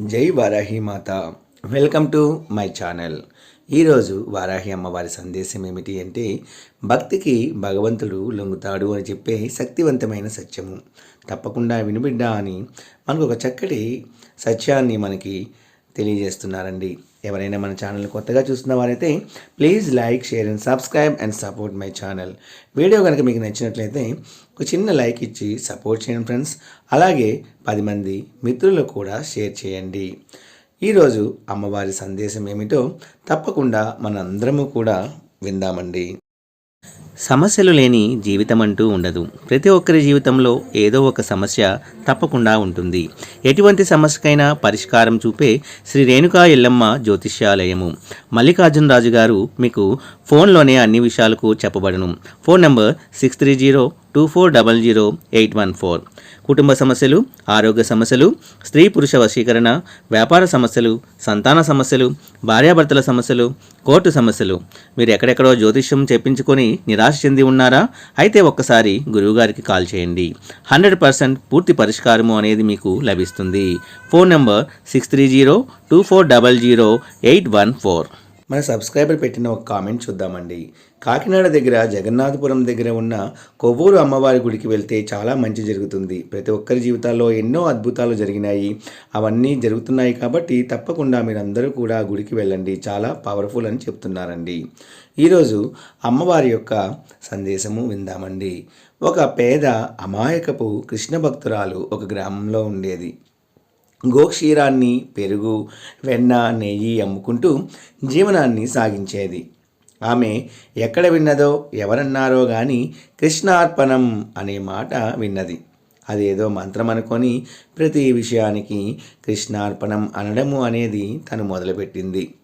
జై Varahi Mata. Welcome to my channel. ఈరోజు వారాహి అమ్మవారి సందేశం ఏమిటి అంటే భక్తికి భగవంతుడు లొంగుతాడు అని చెప్పే శక్తివంతమైన సత్యము. తప్పకుండా వినుబిడ్డ అని మనకు ఒక చక్కటి సత్యాన్ని మనకి తెలియజేస్తున్నారండి. ఎవరైనా మన ఛానల్ కొత్తగా చూస్తున్న వారైతే please like share and subscribe and support my channel. Video కనుక మీకు నచ్చినట్లయితే ఒక చిన్న లైక్ ఇచ్చి సపోర్ట్ చేయండి ఫ్రెండ్స్. అలాగే పది మంది మిత్రులకు కూడా షేర్ చేయండి. ఈరోజు అమ్మవారి సందేశం ఏమిటో తప్పకుండా మనందరము కూడా విందామండి. సమస్యలు లేని జీవితం అంటూ ఉండదు. ప్రతి ఒక్కరి జీవితంలో ఏదో ఒక సమస్య తప్పకుండా ఉంటుంది. ఎటువంటి సమస్యకైనా పరిష్కారం చూపే శ్రీ రేణుకా ఎల్లమ్మ జ్యోతిష్యాలయము. మల్లికార్జునరాజు గారు మీకు ఫోన్లోనే అన్ని విషయాలకు చెప్పబడను. Phone number six three zero two four double zero eight one four. కుటుంబ సమస్యలు ఆరోగ్య సమస్యలు స్త్రీ పురుష వశీకరణ వ్యాపార సమస్యలు సంతాన సమస్యలు భార్యాభర్తల సమస్యలు కోర్టు సమస్యలు. మీరు ఎక్కడెక్కడో జ్యోతిష్యం చెప్పించుకొని నిరాశ చెంది ఉన్నారా? అయితే ఒక్కసారి గురువుగారికి కాల్ చేయండి. హండ్రెడ్ పర్సెంట్ పూర్తి పరిష్కారము అనేది మీకు లభిస్తుంది. Phone number six three zero two four double zero eight one four. మన సబ్స్క్రైబర్ పెట్టిన ఒక కామెంట్ చూద్దామండి. కాకినాడ దగ్గర జగన్నాథపురం దగ్గర ఉన్న కొవ్వూరు అమ్మవారి గుడికి వెళ్తే చాలా మంచి జరుగుతుంది. ప్రతి ఒక్కరి జీవితాల్లో ఎన్నో అద్భుతాలు జరిగినాయి. అవన్నీ జరుగుతున్నాయి కాబట్టి తప్పకుండా మీరందరూ కూడా గుడికి వెళ్ళండి. చాలా పవర్ఫుల్ అని చెప్తున్నారండి. ఈరోజు అమ్మవారి యొక్క సందేశము విందామండి. ఒక పేద అమాయకపు కృష్ణ భక్తురాలు ఒక గ్రామంలో ఉండేది. గోక్షీరాన్ని పెరుగు వెన్న నెయ్యి అమ్ముకుంటూ జీవనాన్ని సాగించేది. ఆమె ఎక్కడ విన్నదో ఎవరన్నారో కానీ కృష్ణార్పణం అనే మాట విన్నది. అదేదో మంత్రం అనుకొని ప్రతి విషయానికి కృష్ణార్పణం అనడము అనేది తను మొదలుపెట్టింది.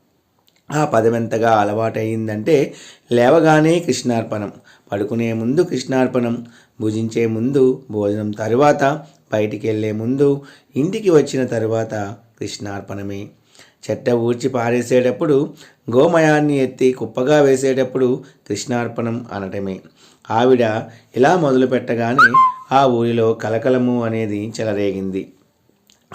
ఆ పదమెంతగా అలవాటయిందంటే లేవగానే కృష్ణార్పణం పడుకునే ముందు కృష్ణార్పణం భుజించే ముందు భోజనం తరువాత బయటికి వెళ్ళే ముందు ఇంటికి వచ్చిన తరువాత కృష్ణార్పణమే. చెట్ట ఊడ్చి పారేసేటప్పుడు గోమయాన్ని ఎత్తి కుప్పగా వేసేటప్పుడు కృష్ణార్పణం అనటమే. ఆవిడ ఇలా మొదలు పెట్టగానే ఆ ఊరిలో కలకలము అనేది చెలరేగింది.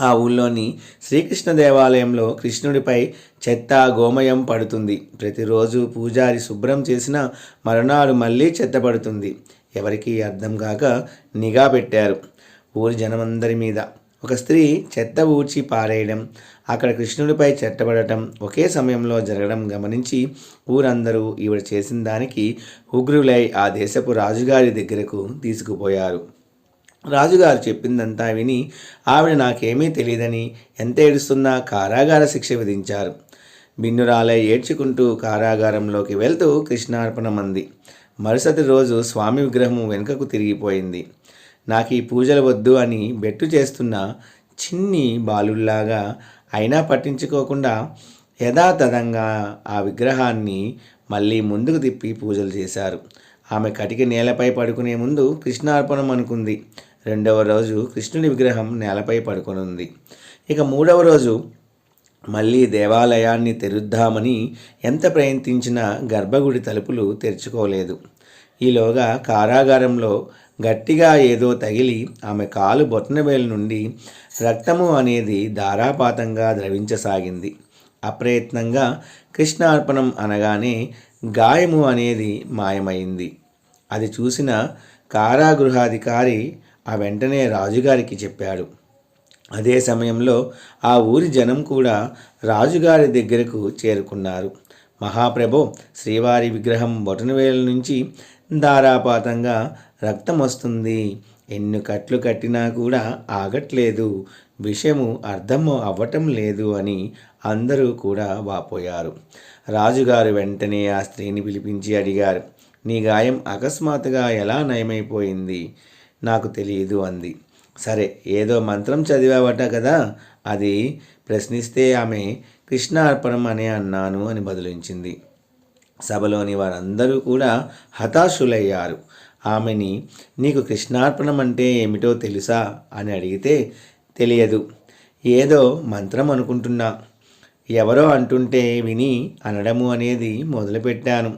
ఆ ఊళ్ళోని శ్రీకృష్ణ దేవాలయంలో కృష్ణుడిపై చెత్త గోమయం పడుతుంది. ప్రతిరోజు పూజారి శుభ్రం చేసిన మరునాడు మళ్ళీ చెత్త పడుతుంది. ఎవరికీ అర్థం కాక నిఘా పెట్టారు. ఊరి జనమందరి మీద. ఒక స్త్రీ చెత్త ఊడ్చి పారేయడం అక్కడ కృష్ణుడిపై చెట్టబడటం ఒకే సమయంలో జరగడం గమనించి ఊరందరూ ఈవిడ చేసిన దానికి ఉగ్రులై ఆ దేశపు రాజుగారి దగ్గరకు తీసుకుపోయారు. రాజుగారు చెప్పిందంతా విని ఆవిడ నాకేమీ తెలియదని ఎంత ఏడుస్తున్నా కారాగార శిక్ష విధించారు. బిన్నురాలై ఏడ్చుకుంటూ కారాగారంలోకి వెళ్తూ కృష్ణార్పణమంది. మరుసటి రోజు స్వామి విగ్రహం వెనుకకు తిరిగిపోయింది. నాకు ఈ పూజలు వద్దు అని బెట్టు చేస్తున్న చిన్ని బాలుల్లాగా అయినా పట్టించుకోకుండా యథాతథంగా ఆ విగ్రహాన్ని మళ్ళీ ముందుకు తిప్పి పూజలు చేశారు. ఆమె కటిక నేలపై పడుకునే ముందు కృష్ణార్పణం అనుకుంది. రెండవ రోజు కృష్ణుని విగ్రహం నేలపై పడుకునుంది. ఇక మూడవ రోజు మళ్ళీ దేవాలయాన్ని తెరుద్దామని ఎంత ప్రయత్నించినా గర్భగుడి తలుపులు తెరుచుకోలేదు. ఈలోగా కారాగారంలో గట్టిగా ఏదో తగిలి ఆమె కాలు బొట్టనవేలు నుండి రక్తము అనేది ధారాపాతంగా ద్రవించసాగింది. అప్రయత్నంగా కృష్ణార్పణం అనగానే గాయము అనేది మాయమైంది. అది చూసిన కారాగృహాధికారి ఆ వెంటనే రాజుగారికి చెప్పాడు. అదే సమయంలో ఆ ఊరి జనం కూడా రాజుగారి దగ్గరకు చేరుకున్నారు. మహాప్రభో శ్రీవారి విగ్రహం బొటనవేల నుంచి ధారాపాతంగా రక్తం వస్తుంది ఎన్ని కట్లు కట్టినా కూడా ఆగట్లేదు. విషయము అర్థం అవ్వటం లేదు అని అందరూ కూడా వాపోయారు. రాజుగారు వెంటనే ఆ స్త్రీని పిలిపించి అడిగారు నీ గాయం అకస్మాత్తుగా ఎలా నయమైపోయింది? నాకు తెలియదు అంది. సరే ఏదో మంత్రం చదివావట కదా అది ప్రశ్నిస్తే ఆమె కృష్ణార్పణం అనే అన్నాను అని బదులించింది. సభలోని వారందరూ కూడా హతాశులయ్యారు. ఆమెని నీకు కృష్ణార్పణం అంటే ఏమిటో తెలుసా? అని అడిగితే తెలియదు. ఏదో మంత్రం అనుకుంటున్నా. ఎవరో అంటుంటే విని అనడము అనేది మొదలుపెట్టాను.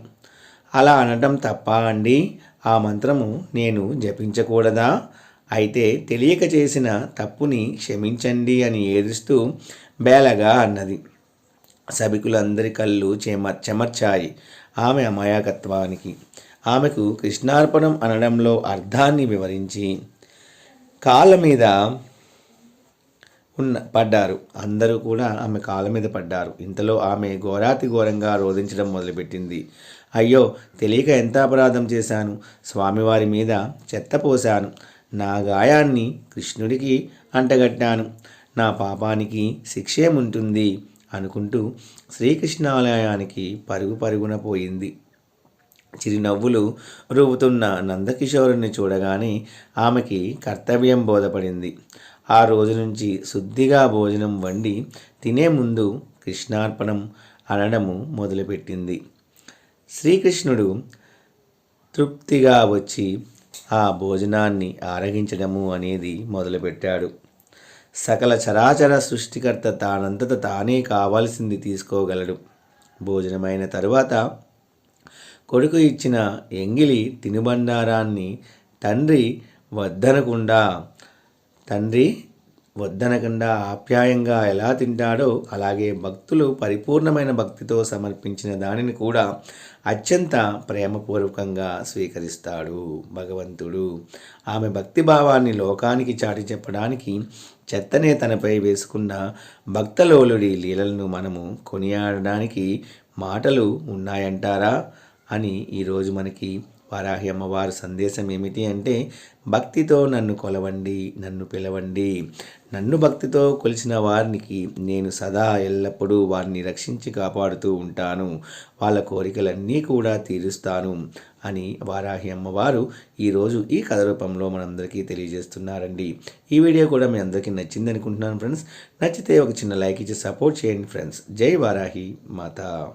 అలా అనడం తప్ప అండి. ఆ మంత్రము నేను జపించకూడదా? అయితే తెలియక చేసిన తప్పుని క్షమించండి అని ఏడుస్తూ బేలగా అన్నది. సభికులందరి కళ్ళు చెమ చెమర్చాయి ఆమె అమాయకత్వానికి. ఆమెకు కృష్ణార్పణం అనడంలో అర్థాన్ని వివరించి కాళ్ళ మీద ఉన్న పడ్డారు. అందరూ కూడా ఆమె కాళ్ళ మీద పడ్డారు. ఇంతలో ఆమె ఘోరాతి ఘోరంగా రోధించడం మొదలుపెట్టింది. అయ్యో తెలియక ఎంత అపరాధం చేశాను? స్వామివారి మీద చెత్త పోశాను. నా గాయాన్ని కృష్ణుడికి అంటగట్టాను. నా పాపానికి శిక్షేముంటుంది అనుకుంటూ శ్రీకృష్ణాలయానికి పరుగు పరుగున పోయింది. చిరునవ్వులు రువ్వుతున్న నందకిషోరుని చూడగానే ఆమెకి కర్తవ్యం బోధపడింది. ఆ రోజు నుంచి శుద్ధిగా భోజనం వండి తినే ముందు కృష్ణార్పణం అనడము మొదలుపెట్టింది. శ్రీకృష్ణుడు తృప్తిగా వచ్చి ఆ భోజనాన్ని ఆరగించడము అనేది మొదలుపెట్టాడు. సకల చరాచర సృష్టికర్త తానంతట తానే కావాల్సింది తీసుకోగలడు. భోజనమైన తరువాత కొడుకు ఇచ్చిన ఎంగిలి తినుబండారాన్ని తండ్రి వద్దనకుండా తండ్రి వద్దనకుండా ఆప్యాయంగా ఎలా తింటాడో అలాగే భక్తులు పరిపూర్ణమైన భక్తితో సమర్పించిన దానిని కూడా అత్యంత ప్రేమపూర్వకంగా స్వీకరిస్తాడు భగవంతుడు. ఆమె భక్తి భావాన్ని లోకానికి చాటి చెప్పడానికి చెత్తనే తనపై వేసుకున్న భక్తలోలుడి లీలలను మనము కొనియాడడానికి మాటలు ఉన్నాయంటారా? అని ఈరోజు మనకి వారాహి అమ్మవారి సందేశం ఏమిటి అంటే భక్తితో నన్ను కొలవండి నన్ను పిలవండి. నన్ను భక్తితో కొలిచిన వారికి నేను సదా ఎల్లప్పుడూ వారిని రక్షించి కాపాడుతూ ఉంటాను. వాళ్ళ కోరికలన్నీ కూడా తీరుస్తాను అని వారాహి అమ్మవారు ఈరోజు ఈ కథ రూపంలో మనందరికీ తెలియజేస్తున్నారండి. ఈ వీడియో కూడా మీ అందరికీ నచ్చింది అనుకుంటున్నాను ఫ్రెండ్స్. నచ్చితే ఒక చిన్న లైక్ ఇచ్చి సపోర్ట్ చేయండి ఫ్రెండ్స్. జై వారాహి మాత.